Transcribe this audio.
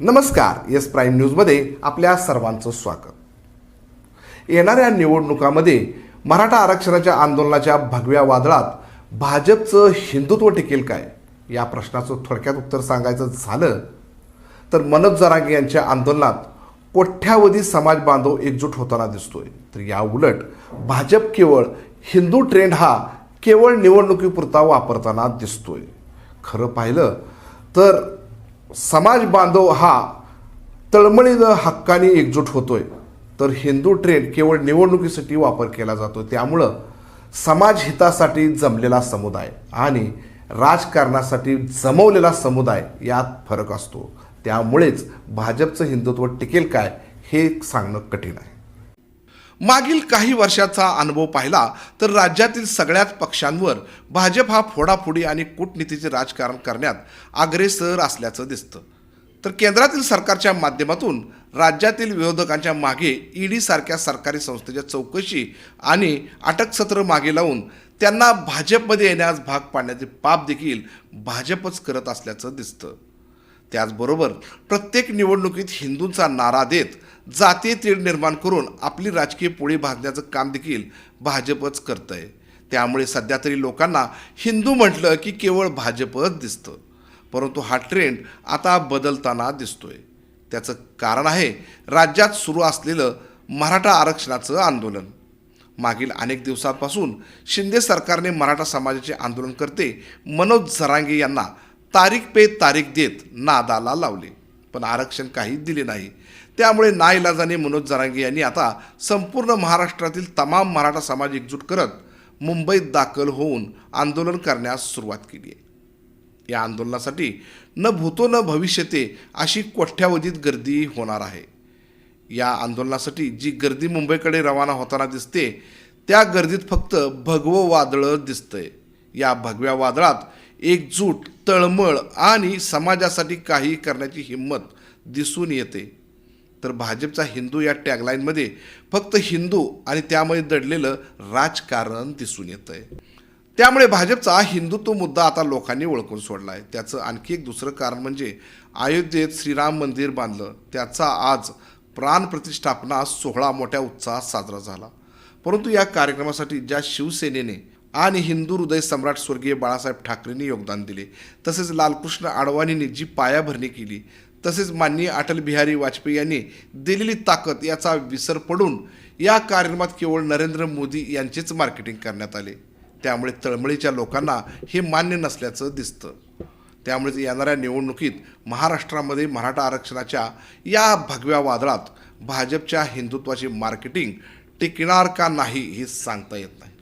नमस्कार yes prime न्यूजमध्ये आपल्या सर्वांचं स्वागत. येणाऱ्या निवडणुकामध्ये मराठा आरक्षणाच्या आंदोलनाच्या भगव्या वादळात भाजपचं हिंदुत्व टिकेल काय? या प्रश्नाचं थोडक्यात उत्तर सांगायचं झालं तर मनोज जरांगे यांच्या आंदोलनात कोठ्यावधी समाज बांधव एकजूट होताना दिसतोय. तर या उलट भाजप केवळ हिंदू ट्रेंड हा केवळ निवडणुकीपुरता वापरताना दिसतोय. खरं पाहिलं तर समाज बांधव हा तळमळीनं हक्काने एकजूट होतोय. तर हिंदू ट्रेंड केवळ निवडणुकीसाठी वापर केला जातो त्यामुळं समाज हितासाठी जमलेला समुदाय आणि राजकारणासाठी जमवलेला समुदाय यात फरक असतो. त्यामुळेच भाजपचं हिंदुत्व टिकेल काय हे सांगणं कठीण आहे. मागील काही वर्षाचा अनुभव पाहिला तर राज्यातील सगळ्याच पक्षांवर भाजप हा फोडाफोडी आणि कूटनीतीचे राजकारण करण्यात अग्रेसर असल्याचं दिसतं. तर केंद्रातील सरकारच्या माध्यमातून राज्यातील विरोधकांच्या मागे ईडी सारख्या सरकारी संस्थेच्या चौकशी आणि अटकसत्र मागे लावून त्यांना भाजपमध्ये येण्यास भाग पाडण्याचे पाप देखील भाजपच करत असल्याचं दिसतं. त्याचबरोबर प्रत्येक निवडणुकीत हिंदूंचा नारा देत जातीय तीड निर्माण करून आपली राजकीय पोळी भाजण्याचं काम देखील भाजपच करत आहे त्यामुळे सध्या तरी लोकांना हिंदू म्हटलं की केवळ भाजपच दिसतं. परंतु हा ट्रेंड आता बदलताना दिसतोय. त्याचं कारण आहे राज्यात सुरू असलेलं मराठा आरक्षणाचं आंदोलन. मागील अनेक दिवसांपासून शिंदे सरकारने मराठा समाजाचे आंदोलन करते मनोज झरांगे यांना तारीख पे तारीख देत नादाला लावले. पण आरक्षण काही दिले नाही. त्यामुळे नाईलाजाने मनोज जरांगे यांनी आता संपूर्ण महाराष्ट्रातील तमाम मराठा समाज एकजूट करत मुंबईत दाखल होऊन आंदोलन करण्यास सुरुवात केली आहे. या आंदोलनासाठी न भूतो न भविष्यते अशी कोठ्यावधीत गर्दी होणार आहे. या आंदोलनासाठी जी गर्दी मुंबईकडे रवाना होताना दिसते त्या गर्दीत फक्त भगवं वादळं दिसतंय. या भगव्या वादळात एकजूट तळमळ आणि समाजासाठी काही करण्याची हिंमत दिसून येते. तर भाजपचा हिंदू या टॅगलाईनमध्ये फक्त हिंदू आणि त्यामध्ये दडलेलं राजकारण दिसून येतं आहे त्यामुळे भाजपचा हिंदुत्व मुद्दा आता लोकांनी ओळखून सोडला आहे त्याचं आणखी एक दुसरं कारण म्हणजे अयोध्येत श्रीराम मंदिर बांधलं. त्याचा आज प्राणप्रतिष्ठापना सोहळा मोठ्या उत्साहात साजरा झाला. परंतु या कार्यक्रमासाठी ज्या शिवसेनेने आणि हिंदू हृदय सम्राट स्वर्गीय बाळासाहेब ठाकरेंनी योगदान दिले. तसेच लालकृष्ण आडवाणींनी जी पायाभरणी केली तसेच माननीय अटल बिहारी वाजपेयी यांनी दिलेली ताकद याचा विसर पडून या कार्यक्रमात केवळ नरेंद्र मोदी यांचेच मार्केटिंग करण्यात आले. त्यामुळे तळमळीच्या लोकांना हे मान्य नसल्याचं दिसतं. त्यामुळे येणाऱ्या निवडणुकीत महाराष्ट्रामध्ये मराठा आरक्षणाच्या या भगव्या वादळात भाजपच्या हिंदुत्वाची मार्केटिंग टिकणार का नाही हे सांगता येत नाही.